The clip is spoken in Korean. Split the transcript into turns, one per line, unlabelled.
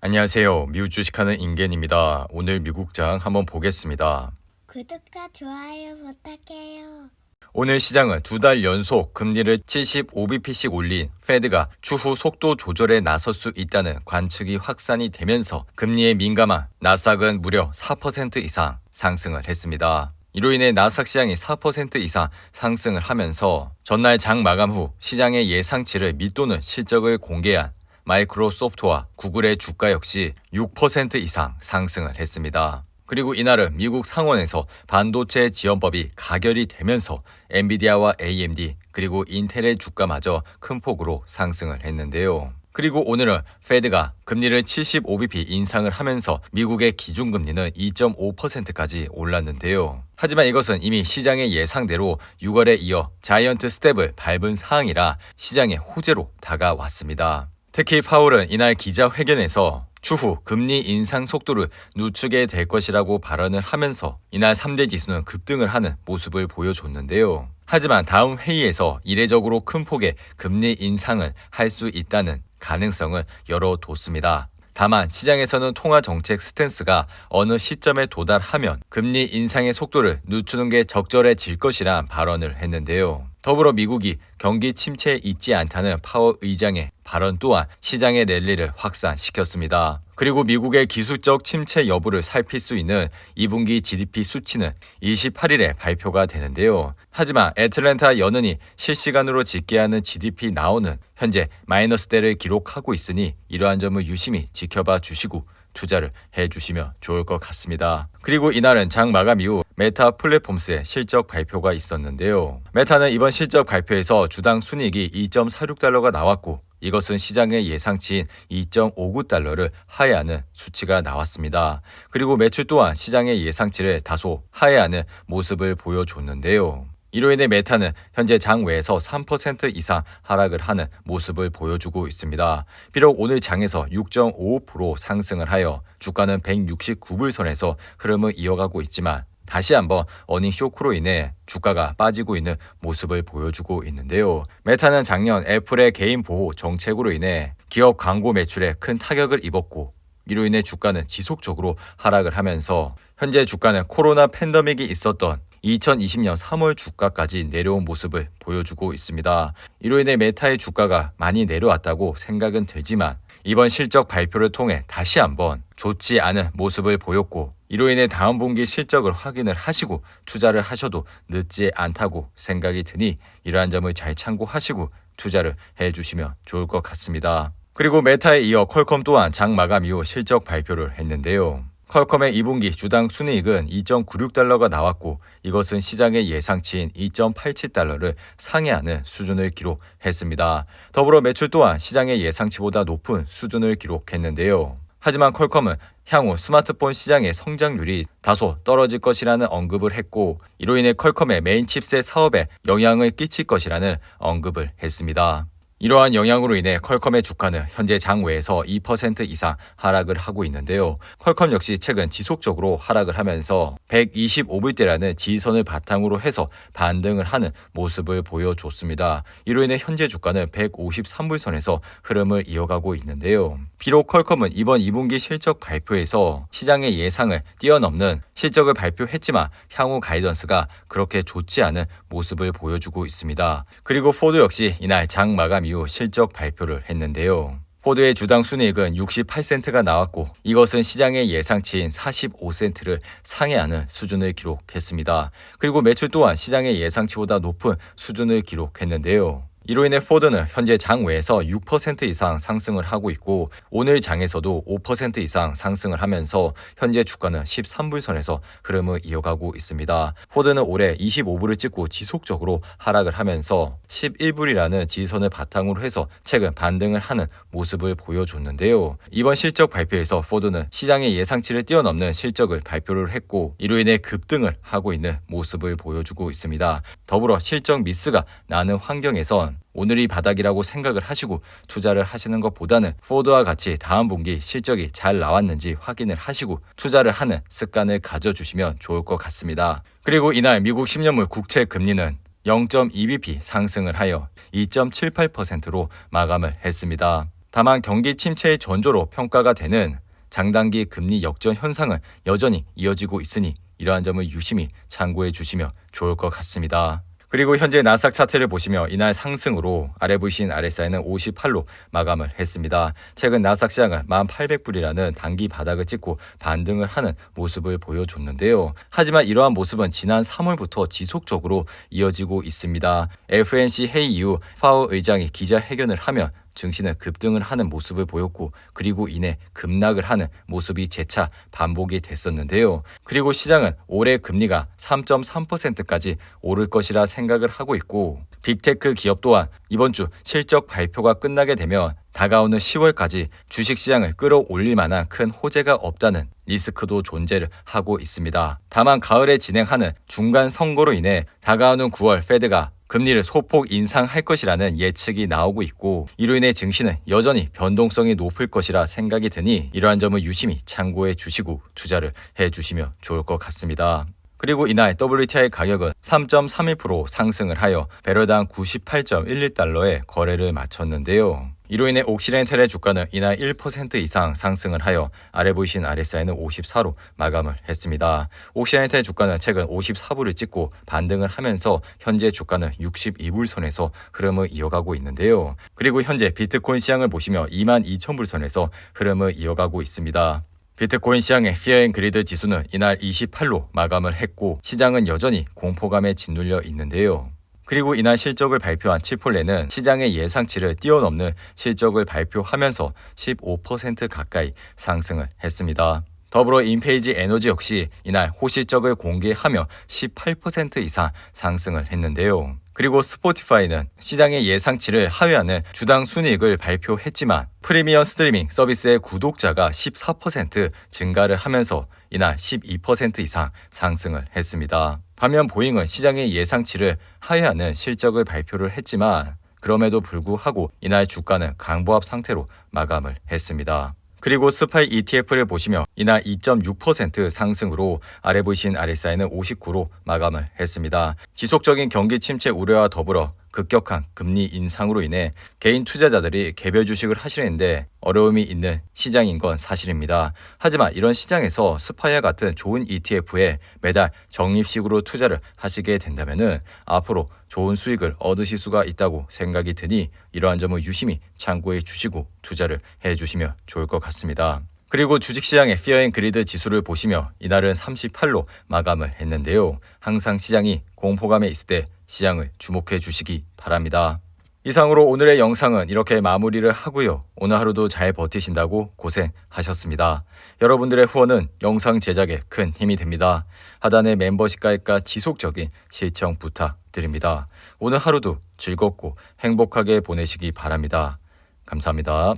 안녕하세요. 미국 주식하는 인겐입니다. 오늘 미국장 한번 보겠습니다.
구독과 좋아요 부탁해요.
오늘 시장은 두 달 연속 금리를 75bp씩 올린 페드가 추후 속도 조절에 나설 수 있다는 관측이 확산이 되면서 금리에 민감한 나스닥은 무려 4% 이상 상승을 했습니다. 이로 인해 나스닥 시장이 4% 이상 상승을 하면서 전날 장 마감 후 시장의 예상치를 밑도는 실적을 공개한 마이크로소프트와 구글의 주가 역시 6% 이상 상승을 했습니다. 그리고 이날은 미국 상원에서 반도체 지원법이 가결이 되면서 엔비디아와 AMD 그리고 인텔의 주가마저 큰 폭으로 상승을 했는데요. 그리고 오늘은 페드가 금리를 75bp 인상을 하면서 미국의 기준금리는 2.5%까지 올랐는데요. 하지만 이것은 이미 시장의 예상대로 6월에 이어 자이언트 스텝을 밟은 사항이라 시장의 호재로 다가왔습니다. 특히 파월은 이날 기자회견에서 추후 금리 인상 속도를 늦추게 될 것이라고 발언을 하면서 이날 3대 지수는 급등을 하는 모습을 보여줬는데요. 하지만 다음 회의에서 이례적으로 큰 폭의 금리 인상을 할 수 있다는 가능성을 열어뒀습니다. 다만 시장에서는 통화 정책 스탠스가 어느 시점에 도달하면 금리 인상의 속도를 늦추는 게 적절해질 것이란 발언을 했는데요. 더불어 미국이 경기 침체에 있지 않다는 파워 의장의 발언 또한 시장의 랠리를 확산시켰습니다. 그리고 미국의 기술적 침체 여부를 살필 수 있는 2분기 GDP 수치는 28일에 발표가 되는데요. 하지만 애틀랜타 연은이 실시간으로 집계하는 GDP 나오는 현재 마이너스대를 기록하고 있으니 이러한 점을 유심히 지켜봐 주시고 투자를 해 주시면 좋을 것 같습니다. 그리고 이날은 장 마감 이후 메타 플랫폼스의 실적 발표가 있었는데요. 메타는 이번 실적 발표에서 주당 순이익이 2.46달러가 나왔고 이것은 시장의 예상치인 2.59달러를 하회하는 수치가 나왔습니다. 그리고 매출 또한 시장의 예상치를 다소 하회하는 모습을 보여줬는데요. 이로 인해 메타는 현재 장외에서 3% 이상 하락을 하는 모습을 보여주고 있습니다. 비록 오늘 장에서 6.55% 상승을 하여 주가는 169불 선에서 흐름을 이어가고 있지만 다시 한번 어닝 쇼크로 인해 주가가 빠지고 있는 모습을 보여주고 있는데요. 메타는 작년 애플의 개인 보호 정책으로 인해 기업 광고 매출에 큰 타격을 입었고 이로 인해 주가는 지속적으로 하락을 하면서 현재 주가는 코로나 팬데믹이 있었던 2020년 3월 주가까지 내려온 모습을 보여주고 있습니다. 이로 인해 메타의 주가가 많이 내려왔다고 생각은 들지만 이번 실적 발표를 통해 다시 한번 좋지 않은 모습을 보였고 이로 인해 다음 분기 실적을 확인을 하시고 투자를 하셔도 늦지 않다고 생각이 드니 이러한 점을 잘 참고하시고 투자를 해 주시면 좋을 것 같습니다. 그리고 메타에 이어 퀄컴 또한 장 마감 이후 실적 발표를 했는데요. 퀄컴의 2분기 주당 순이익은 2.96달러가 나왔고 이것은 시장의 예상치인 2.87달러를 상회하는 수준을 기록했습니다. 더불어 매출 또한 시장의 예상치보다 높은 수준을 기록했는데요. 하지만 퀄컴은 향후 스마트폰 시장의 성장률이 다소 떨어질 것이라는 언급을 했고 이로 인해 퀄컴의 메인 칩셋 사업에 영향을 끼칠 것이라는 언급을 했습니다. 이러한 영향으로 인해 퀄컴의 주가는 현재 장외에서 2% 이상 하락을 하고 있는데요. 퀄컴 역시 최근 지속적으로 하락을 하면서 125불대라는 지지선을 바탕으로 해서 반등을 하는 모습을 보여줬습니다. 이로 인해 현재 주가는 153불선에서 흐름을 이어가고 있는데요. 비록 퀄컴은 이번 2분기 실적 발표에서 시장의 예상을 뛰어넘는 실적을 발표했지만 향후 가이던스가 그렇게 좋지 않은 모습을 보여주고 있습니다. 그리고 포드 역시 이날 장 마감 이후 실적 발표를 했는데요. 포드의 주당 순이익은 68센트가 나왔고 이것은 시장의 예상치인 45센트를 상회하는 수준을 기록했습니다. 그리고 매출 또한 시장의 예상치보다 높은 수준을 기록했는데요. 이로 인해 포드는 현재 장외에서 6% 이상 상승을 하고 있고 오늘 장에서도 5% 이상 상승을 하면서 현재 주가는 13불선에서 흐름을 이어가고 있습니다. 포드는 올해 25불을 찍고 지속적으로 하락을 하면서 11불이라는 지지선을 바탕으로 해서 최근 반등을 하는 모습을 보여줬는데요. 이번 실적 발표에서 포드는 시장의 예상치를 뛰어넘는 실적을 발표를 했고 이로 인해 급등을 하고 있는 모습을 보여주고 있습니다. 더불어 실적 미스가 나는 환경에선 오늘이 바닥이라고 생각을 하시고 투자를 하시는 것보다는 포드와 같이 다음 분기 실적이 잘 나왔는지 확인을 하시고 투자를 하는 습관을 가져주시면 좋을 것 같습니다. 그리고 이날 미국 10년물 국채 금리는 0.2bp 상승을 하여 2.78%로 마감을 했습니다. 다만 경기 침체의 전조로 평가가 되는 장단기 금리 역전 현상은 여전히 이어지고 있으니 이러한 점을 유심히 참고해 주시면 좋을 것 같습니다. 그리고 현재 나스닥 차트를 보시며 이날 상승으로 아래 보이신 RSI는 58로 마감을 했습니다. 최근 나스닥 시장은 1,800불이라는 단기 바닥을 찍고 반등을 하는 모습을 보여줬는데요. 하지만 이러한 모습은 지난 3월부터 지속적으로 이어지고 있습니다. FNC 회의 이후 파워 의장이 기자회견을 하면 증시는 급등을 하는 모습을 보였고 그리고 이내 급락을 하는 모습이 재차 반복이 됐었는데요. 그리고 시장은 올해 금리가 3.3%까지 오를 것이라 생각을 하고 있고 빅테크 기업 또한 이번 주 실적 발표가 끝나게 되면 다가오는 10월까지 주식시장을 끌어올릴 만한 큰 호재가 없다는 리스크도 존재를 하고 있습니다. 다만 가을에 진행하는 중간 선거로 인해 다가오는 9월 페드가 금리를 소폭 인상할 것이라는 예측이 나오고 있고 이로 인해 증시는 여전히 변동성이 높을 것이라 생각이 드니 이러한 점을 유심히 참고해 주시고 투자를 해 주시면 좋을 것 같습니다. 그리고 이날 WTI 가격은 3.31% 상승을 하여 배럴당 98.11달러에 거래를 마쳤는데요. 이로 인해 옥시렌텔의 주가는 이날 1% 이상 상승을 하여 아래 보이신 RSI는 54로 마감을 했습니다. 옥시렌텔 주가는 최근 54불을 찍고 반등을 하면서 현재 주가는 62불 선에서 흐름을 이어가고 있는데요. 그리고 현재 비트코인 시장을 보시며 22,000불 선에서 흐름을 이어가고 있습니다. 비트코인 시장의 피어앤 그리드 지수는 이날 28로 마감을 했고 시장은 여전히 공포감에 짓눌려 있는데요. 그리고 이날 실적을 발표한 치폴레는 시장의 예상치를 뛰어넘는 실적을 발표하면서 15% 가까이 상승을 했습니다. 더불어 인페이지 에너지 역시 이날 호실적을 공개하며 18% 이상 상승을 했는데요. 그리고 스포티파이는 시장의 예상치를 하회하는 주당 순이익을 발표했지만 프리미엄 스트리밍 서비스의 구독자가 14% 증가를 하면서 이날 12% 이상 상승을 했습니다. 반면 보잉은 시장의 예상치를 하회하는 실적을 발표를 했지만 그럼에도 불구하고 이날 주가는 강보합 상태로 마감을 했습니다. 그리고 스파이 ETF를 보시며 이날 2.6% 상승으로 보이신 RSI는 59로 마감을 했습니다. 지속적인 경기 침체 우려와 더불어 급격한 금리 인상으로 인해 개인 투자자들이 개별 주식을 하시는데 어려움이 있는 시장인 건 사실입니다. 하지만 이런 시장에서 스파이와 같은 좋은 ETF에 매달 적립식으로 투자를 하시게 된다면 앞으로 좋은 수익을 얻으실 수가 있다고 생각이 드니 이러한 점을 유심히 참고해 주시고 투자를 해 주시면 좋을 것 같습니다. 그리고 주식시장의 피어앤 그리드 지수를 보시며 이날은 38로 마감을 했는데요. 항상 시장이 공포감에 있을 때 시장을 주목해 주시기 바랍니다. 이상으로 오늘의 영상은 이렇게 마무리를 하고요. 오늘 하루도 잘 버티신다고 고생하셨습니다. 여러분들의 후원은 영상 제작에 큰 힘이 됩니다. 하단의 멤버십 가입과 지속적인 시청 부탁드립니다. 오늘 하루도 즐겁고 행복하게 보내시기 바랍니다. 감사합니다.